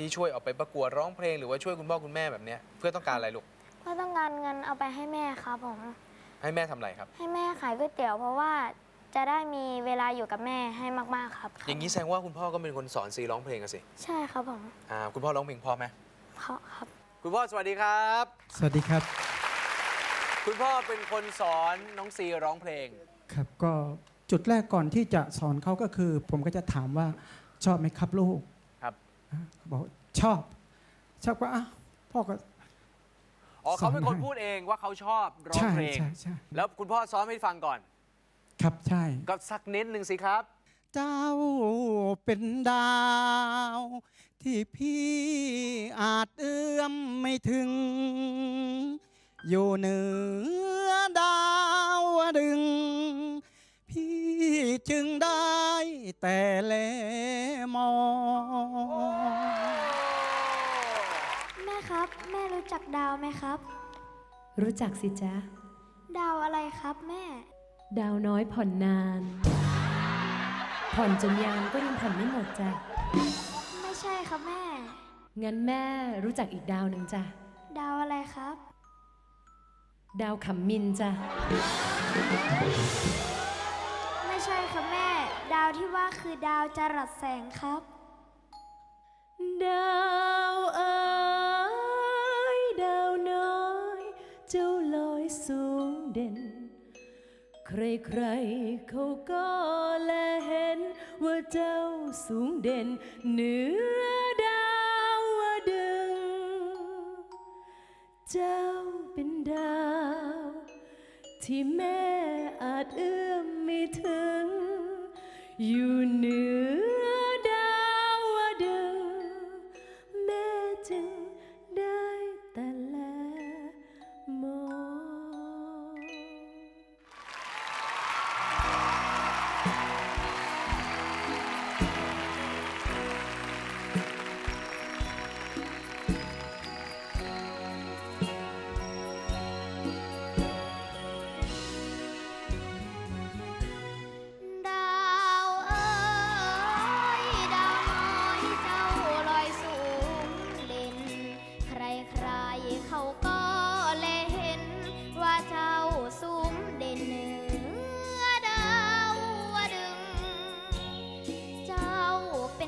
ที่ช่วยออกไปประกวดร้องเพลงหรือว่าช่วยคุณพ่อคุณแม่แบบเนี้ยเพื่อต้องการอะไรลูกเพื่อต้องการเงินเอาไปให้แม่ครับผม ให้แม่ทำอะไรครับ ให้แม่ขายก๋วยเตี๋ยวเพราะว่าจะได้มีเวลาอยู่กับแม่ให้มาก ๆ ครับ อย่างนี้แสดงว่าคุณพ่อก็เป็นคนสอนซีร้องเพลงกันสิใช่ครับผมอ่าคุณพ่อร้องเพลงพอไหมเพราะครับ คุณพ่อสวัสดีครับ สวัสดีครับคุณพ่อเป็นคนสอนน้องซีร้องเพลง ครับก็จุดแรกก่อนที่จะสอนเขาก็คือ ผมก็จะถามว่าชอบไหมครับลูกครั บอะเขาบอกชอบ ชอบก็อะพ่อก็ อ๋อเขาเป็นคนสอนให้พูดเองว่าเขาชอบร้องใช่เพลง ใช่ใช่ แล้วคุณพ่อซ้อมให้ฟังก่อน ครับใช่ ก็สักนิดหนึ่งสิครับ เจ้าเป็นดาว ที่พี่อาจเอื้อมไม่ถึง อยู่เหนือดาวดึง พี่จึงได้แต่แลมอง แม่ครับ แม่รู้ จักดาวไหมครับ รู้จักสิจ๊ะ ดาวอะไรครับแม่ ดาวน้อยผ่อนนาน ผ่อนจนยามก็ยังผ่อนไม่หมดจ้ะ ไม่ใช่ครับแม่ งั้นแม่รู้จักอีกดาวหนึ่งจ้ะ ดาวอะไรครับ ดาวขำมินจ้ะ ไม่ใช่ครับแม่ ดาวที่ว่าคือดาวจรัสแสงครับ ดาวเอ๋ เด่น ใครๆเขาก็แลเห็น ว่าเจ้าสูงเด่นเหนือดาวดึง เจ้าเป็นดาว ที่แม่อาจเอื้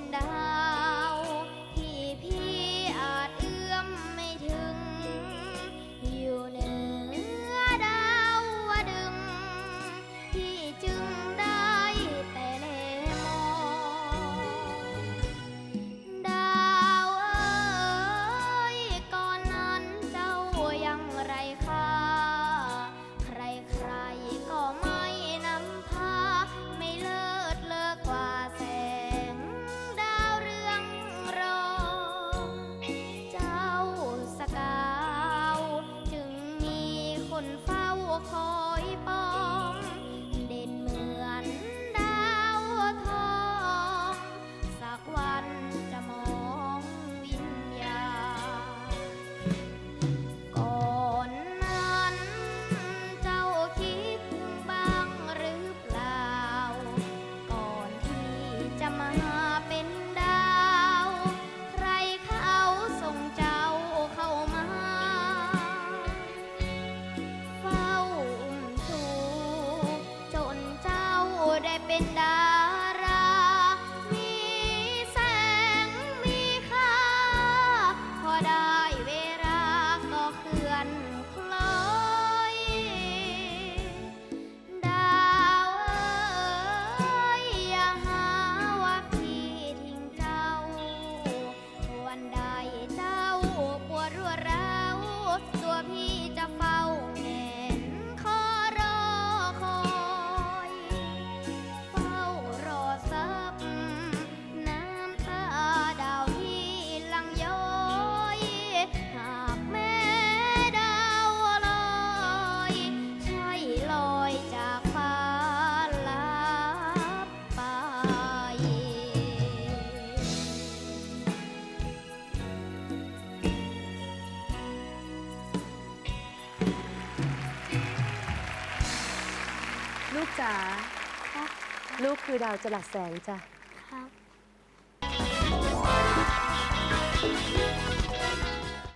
เป็นด คอยปอ ลูกจ๋าครับลูกคือดาวจรัสแสงจ้ะ ครับ